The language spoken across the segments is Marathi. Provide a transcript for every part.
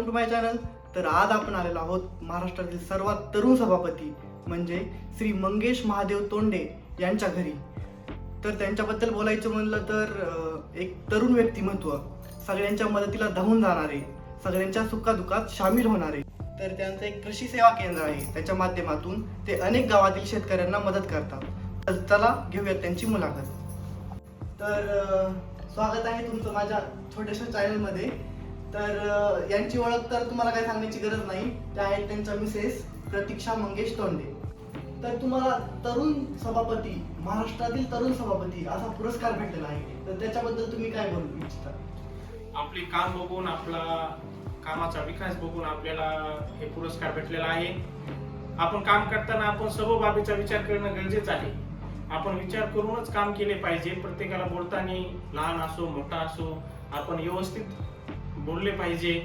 टू माय चॅनल तर आज आपण आलेलो आहोत महाराष्ट्रातील सर्वात तरुण सभापती म्हणजे श्री मंगेश महादेव तोंडे यांच्या घरी. तर त्यांच्याबद्दल बोलायचं म्हणलं तर एक तरुण व्यक्तिमत्व. सगळ्यांच्या मदतीला धावून जाणारे सगळ्यांच्या सुखादुखात सामील होणारे. तर त्यांचं एक कृषी सेवा केंद्र आहे. त्याच्या माध्यमातून ते अनेक गावातील शेतकऱ्यांना मदत करतात. तर चला घेऊयात त्यांची मुलाखत. तर स्वागत आहे तुमचं माझ्या छोट्याशा चॅनलमध्ये तर यांची ओळख तर तुम्हाला काय सांगण्याची गरज नाही. त्या आहेत त्यांच्या मिसेस प्रतीक्षा मंगेश तोंडे. तर तुम्हाला तरुण सभापती महाराष्ट्रातील तरुण सभापती असा पुरस्कार भेटलेला आहे. तर त्याच्याबद्दल तुम्ही काय बोलू इच्छिता? आपली काम बघून आपला कामाचा विकास बघून आपल्याला हे पुरस्कार भेटलेला आहे. आपण काम करताना आपण सर्व बाबीचा विचार करणं गरजेचं आहे. आपण विचार करूनच काम केले पाहिजे. प्रत्येकाला बोलताना लहान असो मोठा असो आपण व्यवस्थित बोलले पाहिजे.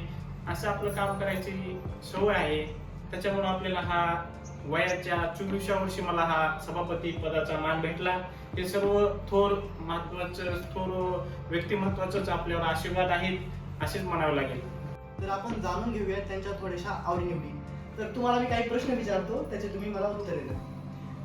असं आपलं काम करायची सवय आहे. त्याच्यामुळे आपल्याला हा वयाच्या चोवीसव्या वर्षी मला हा सभापती पदाचा मान भेटला. हे सर्व थोर महत्वाचं थोर व्यक्तिमत्वाचंच आपल्यावर आशीर्वाद आहेत असेच म्हणावं लागेल. तर आपण जाणून घेऊया त्यांच्या थोड्याशा आवडीनिवडी. तर तुम्हाला मी काही प्रश्न विचारतो त्याचे तुम्ही मला उत्तरे द्या.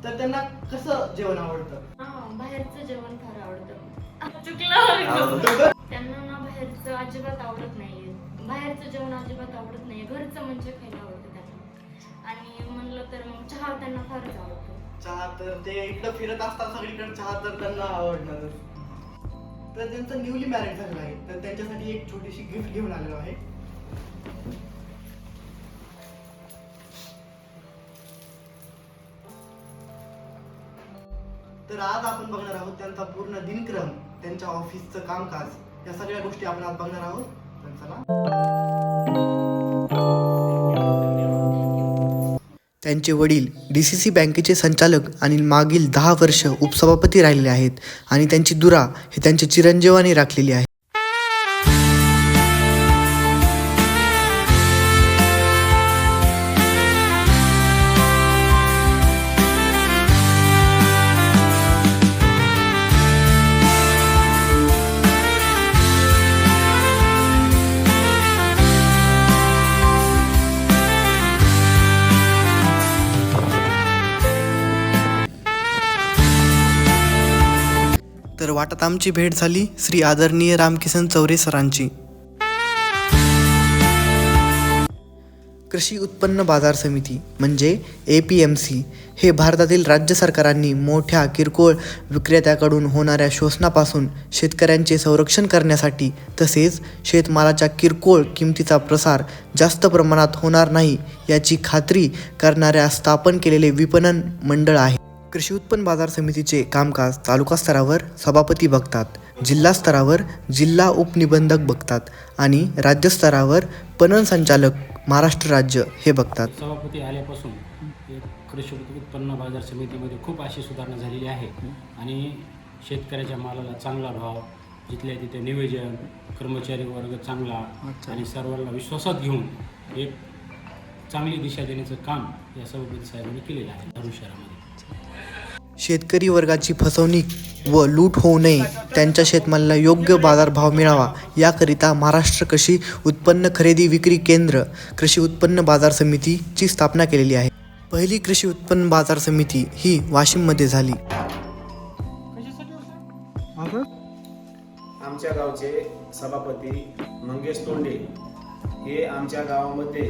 तर त्यांना कसं जेवण आवडतं? हा, बाहेरचं जेवण फार आवडतं. चुकलं त्यांना ना बाहेरचं अजिबात आवडत नाहीये. बाहेरचं जेवण अजिबात आवडत नाहीये. घरचं म्हणजे खायला आवडतं त्यांना आणि म्हणलं तर मग चहा त्यांना फारच आवडतो. चहा तर ते इकडं फिरत असतात सगळीकडे. चहा तर त्यांना आवडणारच. तर त्यांचं न्यूली मॅरेज झालेलं आहे. तर त्यांच्यासाठी एक छोटीशी गिफ्ट घेऊन आलेलो आहे. तर आज आपण बघणार आहोत त्यांचा पूर्ण दिनक्रम त्यांच्या ऑफिसचं कामकाज. या सगळ्या गोष्टी आपण आज बघणार आहोत. तर चला. त्यांचे वडील डी सी सी बँकेचे संचालक आणि मागील दहा वर्ष उपसभापती राहिलेले आहेत आणि त्यांची दुरा हे त्यांच्या चिरंजीवाने राखलेली आहे. वाटत आमची भेट झाली श्री आदरणीय रामकिसन चौरे सरांची. कृषी उत्पन्न बाजार समिती म्हणजे ए पी एम सी हे भारतातील राज्य सरकारांनी मोठ्या किरकोळ विक्रेत्याकडून होणाऱ्या शोषणापासून शेतकऱ्यांचे संरक्षण करण्यासाठी तसेच शेतमालाच्या किरकोळ किमतीचा प्रसार जास्त प्रमाणात होणार नाही याची खात्री करणाऱ्या स्थापन केलेले विपणन मंडळ आहे. कृषी उत्पन्न बाजार समितीचे कामकाज तालुका स्तरावर सभापती बघतात जिल्हा स्तरावर जिल्हा उपनिबंधक बघतात आणि राज्य स्तरावर पणन संचालक महाराष्ट्र राज्य हे बघतात. सभापती आल्यापासून एक कृषी उत्पन्न बाजार समितीमध्ये खूप अशी सुधारणा झालेली आहे आणि शेतकऱ्याच्या मालाला चांगला भाव जिथल्या तिथे नियोजन कर्मचारी वर्ग चांगला आणि सर्वांना विश्वासात घेऊन एक चांगली दिशा देण्याचं काम या सभापती साहेबांनी केलेलं आहे धारूर शहरामध्ये. शेतकरी वर्गाची फसवणूक व लूट होऊ नये. त्यांच्या शेतमालाला योग्य बाजारभाव मिळावा. याकरिता महाराष्ट्र कृषी उत्पन्न खरेदी विक्री केंद्र कृषी उत्पन्न बाजार समितीची स्थापना केलेली आहे. पहिली कृषी उत्पन्न बाजार समिती ही वाशिममध्ये झाली. आमच्या गावचे सभापती मंगेश तोंडे हे आमच्या गावामध्ये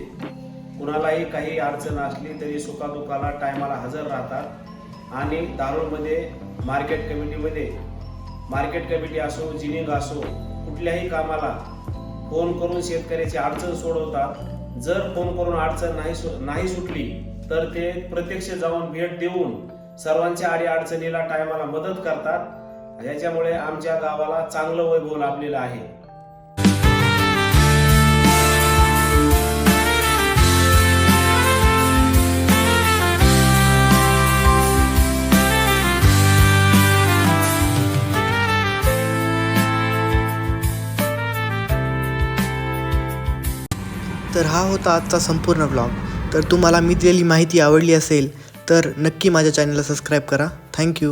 कुणालाही काही अडचण असली तरी सुखादुखाला टायमाला हजर राहतात. आणि दारूमध्ये मार्केट कमिटीमध्ये मार्केट कमिटी असो जिनिंग असो कुठल्याही कामाला फोन करून शेतकऱ्याची अडचण सोडवतात. जर फोन करून अडचण नाही सु नाही सुटली तर ते प्रत्यक्ष जाऊन भेट देऊन सर्वांच्या आडी अडचणीला टायमाला मदत करतात. याच्यामुळे आमच्या गावाला चांगलं वैभव लाभलेलं आहे. तर हा होता आजचा संपूर्ण ब्लॉग तर तुम्हाला मी दिलेली माहिती आवडली असेल तर नक्की माझ्या चॅनलला सबस्क्राईब करा. थँक्यू